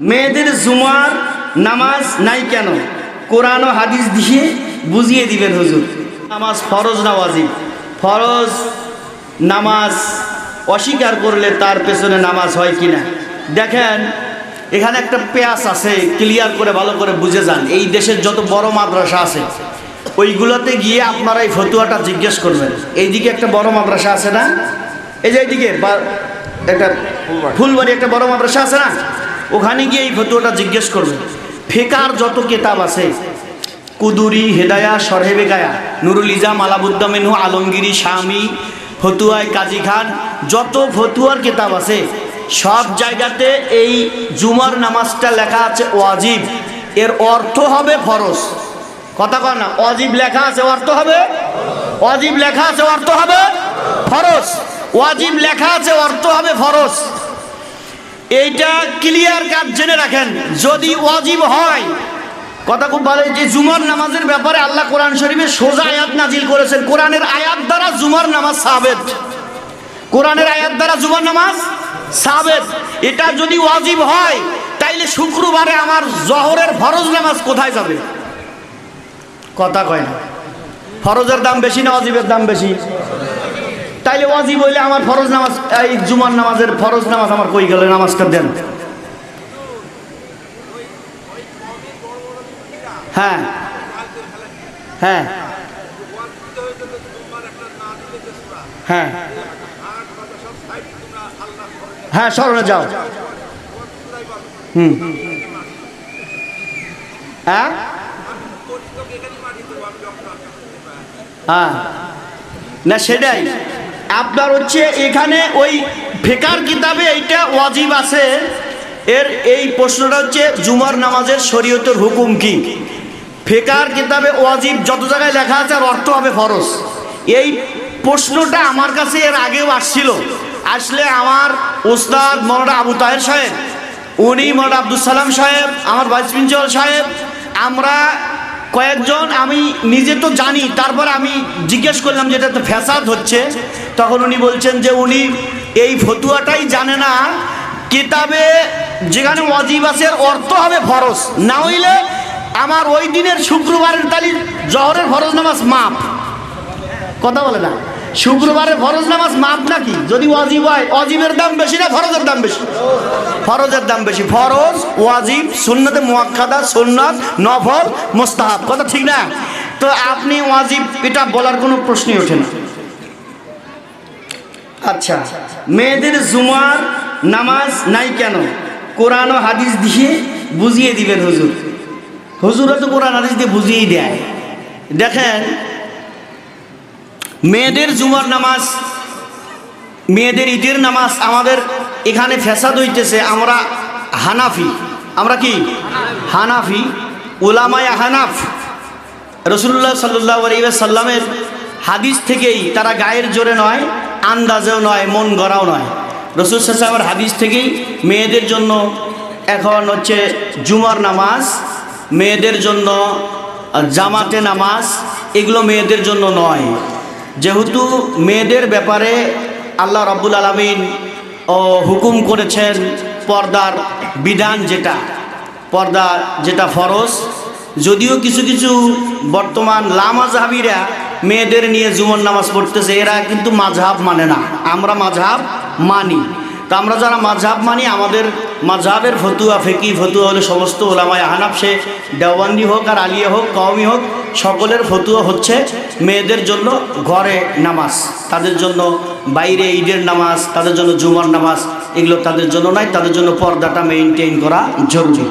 মেয়েদের জুমার নামাজ নাই কেন? কোরআন ও হাদিস দিয়ে বুঝিয়ে দিবেন হুজুর। নামাজ ফরজ না ফরজ নামাজ অস্বীকার করলে তার পেছনে নামাজ হয় কিনা? দেখেন, এখানে একটা পেঁয়াজ আছে ক্লিয়ার করে, ভালো করে বুঝে যান। এই দেশের যত বড় মাদ্রাসা আছে, ওইগুলোতে গিয়ে আপনারা এই ফতুয়াটা জিজ্ঞেস করবেন। এইদিকে একটা বড় মাদ্রাসা আছে না? এই যে এইদিকে একটা ফুলবাড়ি একটা বড় মাদ্রাসা আছে না? ওখানে গিয়ে এই ফতুয়াটা জিজ্ঞেস করবেন ফেকার যত কেতাব আছে, কুদুরি, হেদায়া সরহেবে গায়া নুরুল ইজাম আলাবুদ্দামিনু আলমগিরি স্বামী ফতুয়ায় কাজী খান যত ফতুয়ার কেতাব আছে, সব জায়গাতে এই জুমার নামাজটা লেখা আছে ওয়াজিব। এর অর্থ হবে ফরজ। কথা কয় না অজিব লেখা আছে অর্থ হবে? অজিব লেখা আছে অর্থ হবে ফরজ। ওয়াজিব লেখা আছে অর্থ হবে ফরজ। এইটা ক্লিয়ার কাট জেনে রাখেন। যদি ওয়াজিব হয়, কথা খুব ভালো যে জুমার নামাজের ব্যাপারে আল্লাহ কোরআন শরীফে সোজা আয়াত নাজিল করেছেন। কোরআনের আয়াত দ্বারা জুমার নামাজ সাবেদ কোরআনের আয়াত দ্বারা জুমার নামাজ সাবেত। এটা যদি ওয়াজিব হয়, তাইলে শুক্রবারে আমার জহরের ফরজ নামাজ কোথায় যাবে? কথা কয় না। ফরজের দাম বেশি না অজিবের দাম বেশি? তাইলে অজিব হইলে আমার ফরজ নামাজ এই জুমার নামাজের ফরজ নামাজ আমার কই গেলে? নামাজটা দেন। হ্যাঁ। হ্যাঁ। হ্যাঁ। হ্যাঁ স্মরণে যাও। হুম। হ্যাঁ? হ্যাঁ। না, সেটাই। আপনার হচ্ছে এখানে ওই ফেকার কিতাবে এইটা ওয়াজিব আছে। এর এই প্রশ্নটা হচ্ছে জুমার নামাজের শরীয়তের হুকুম কি? ফেকার কিতাবে ওয়াজিব যত জায়গায় লেখা আছে আর অর্থ হবে ফরজ। এই প্রশ্নটা আমার কাছে এর আগেও আসছিল। আসলে আমার ওস্তাদ মৌলানা আবু তাহের সাহেব, উনি মৌলানা আব্দুল সালাম সাহেব, আমার ভাইস প্রিন্সিপাল সাহেব, আমরা কয়েকজন আমি নিজে তো জানি, তারপর আমি জিজ্ঞেস করলাম যে এটা তো ফ্যাসাদ হচ্ছে। তখন উনি বলছেন যে উনি এই ফতুয়াটাই জানে না, কিতাবে যেখানে ওয়াজিবাসের অর্থ হবে ফরজ। না হইলে আমার ওই দিনের শুক্রবারের তালি জহরের ফরজ নামাজ মাপ কথা বলে না? শুক্রবারের ফরজ নামাজ মাপ নাকি? যদি ওয়াজিব হয় অজিবের দাম বেশি না ফরজের দাম বেশি? ফরজের দাম বেশি। ফরজ, ওয়াজিব, সুন্নতে মুয়াক্কাদা, সুন্নাত, নফল, মোস্তাহাব। কথা ঠিক না? তো আপনি ওয়াজিব, এটা বলার কোনো প্রশ্নই ওঠে না। আচ্ছা মেয়েদের জুমার নামাজ নাই কেন? কোরআন ও হাদিস দিয়ে বুঝিয়ে দিবেন হুজুর। হুজুরা তো কোরআন হাদিস দিয়ে বুঝিয়েই দেয়। দেখেন মেয়েদের জুমার নামাজ, মেয়েদের ঈদের নামাজ আমাদের এখানে ফ্যাসাদ হইতেছে, আমরা হানাফি। আমরা কি? হানাফি ওলামায় হানাফ। রসুল্লাহ সাল্লাহ সাল্লামের হাদিস থেকেই তারা গায়ের জোরে নয়, আন্দাজেও নয়, মন গড়াও নয়। রসুল সাল্লামের হাদিস থেকেই মেয়েদের জন্য এখন হচ্ছে জুমার নামাজ, মেয়েদের জন্য জামাতে নামাজ, এগুলো মেয়েদের জন্য নয়। যেহেতু মেয়েদের ব্যাপারে আল্লাহ রব্বুল আলমিন, ও, হুকুম করেছেন পর্দার বিধান যেটা। পর্দা যেটা ফরজ। যদিও কিছু কিছু বর্তমান লামাজহাবিরা মেয়েদের নিয়ে জুমন নামাজ পড়তেছে, এরা কিন্তু মাঝহাব মানে না। আমরা মাঝহাব মানি। তো আমরা যারা মাঝহাব মানি, আমাদের মাঝহাবের ফতুয়া ফেকি ফতুয়া হলে সমস্ত ওলামায় হানাব সে দেওয়ান্দি হোক আর আলিয়া হোক, কওমি হোক সকলের ফতুয়া হচ্ছে মেয়েদের জন্য ঘরে নামাজ, তাদের জন্য বাইরে ঈদের নামাজ, তাদের জন্য জুমার নামাজ, এগুলো তাদের জন্য নয়, তাদের জন্য পর্দাটা মেনটেন করা জরুরি।